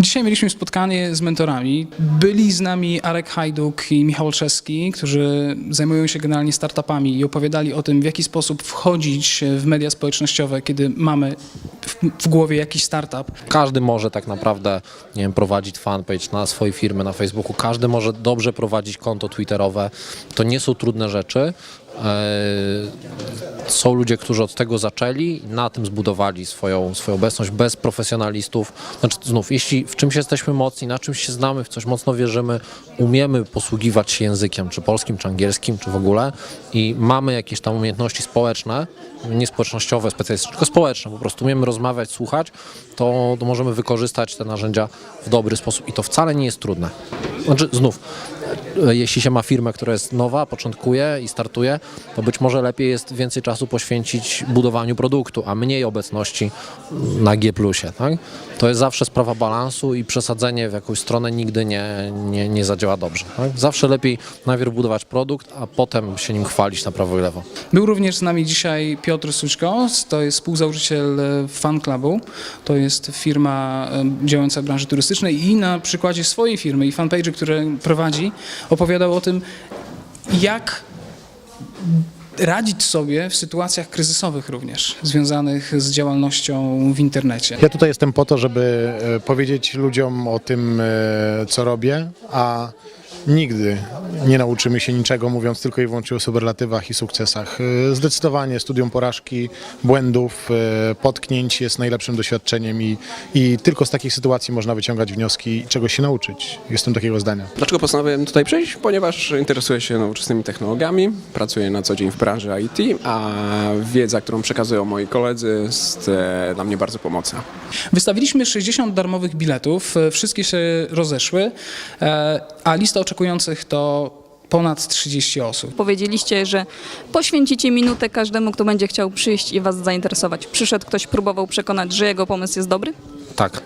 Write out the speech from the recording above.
Dzisiaj mieliśmy spotkanie z mentorami. Byli z nami Arek Hajduk i Michał Czeski, którzy zajmują się generalnie startupami i opowiadali o tym, w jaki sposób wchodzić w media społecznościowe, kiedy mamy w, głowie jakiś startup. Każdy może tak naprawdę nie wiem, prowadzić fanpage na swojej firmy na Facebooku, każdy może dobrze prowadzić konto Twitterowe. To nie są trudne rzeczy. Eee, Są ludzie, którzy od tego zaczęli na tym zbudowali swoją, swoją obecność bez profesjonalistów. Znaczy, znów, jeśli w czymś jesteśmy mocni, na czymś się znamy, w coś mocno wierzymy, umiemy posługiwać się językiem, czy polskim, czy angielskim, czy w ogóle i mamy jakieś tam umiejętności społeczne, nie społecznościowe specjalistyczne, tylko społeczne, po prostu umiemy rozmawiać, słuchać, to, to możemy wykorzystać te narzędzia w dobry sposób i to wcale nie jest trudne. Znaczy, znów, e, jeśli się ma firmę, która jest nowa, początkuje i startuje, to być może lepiej jest więcej czasu poświęcić budowaniu produktu, a mniej obecności na G+. Tak? To jest zawsze sprawa balansu i przesadzenie w jakąś stronę nigdy nie, nie, nie zadziała dobrze. Tak? Zawsze lepiej najpierw budować produkt, a potem się nim chwalić na prawo i lewo. Był również z nami dzisiaj Piotr Sućko, to jest współzałożyciel Fan Clubu. To jest firma działająca w branży turystycznej i na przykładzie swojej firmy i fanpage'y, które prowadzi, opowiadał o tym, jak radzić sobie w sytuacjach kryzysowych również, związanych z działalnością w internecie. Ja tutaj jestem po to, żeby e, powiedzieć ludziom o tym, e, co robię, a nigdy nie nauczymy się niczego, mówiąc tylko i wyłącznie o superlatywach i sukcesach. E, Zdecydowanie studium porażki, błędów, e, potknięć jest najlepszym doświadczeniem i, i tylko z takich sytuacji można wyciągać wnioski i czegoś się nauczyć. Jestem takiego zdania. Dlaczego postanowiłem tutaj przyjść? Ponieważ interesuję się nowoczesnymi technologiami, pracuję na co dzień w branży IT, a wiedza, którą przekazują moi koledzy jest e, dla mnie bardzo pomocna. Wystawiliśmy 60 darmowych biletów, wszystkie się rozeszły, a lista oczekujących to ponad 30 osób. Powiedzieliście, że poświęcicie minutę każdemu, kto będzie chciał przyjść i Was zainteresować. Przyszedł ktoś, próbował przekonać, że jego pomysł jest dobry? Tak,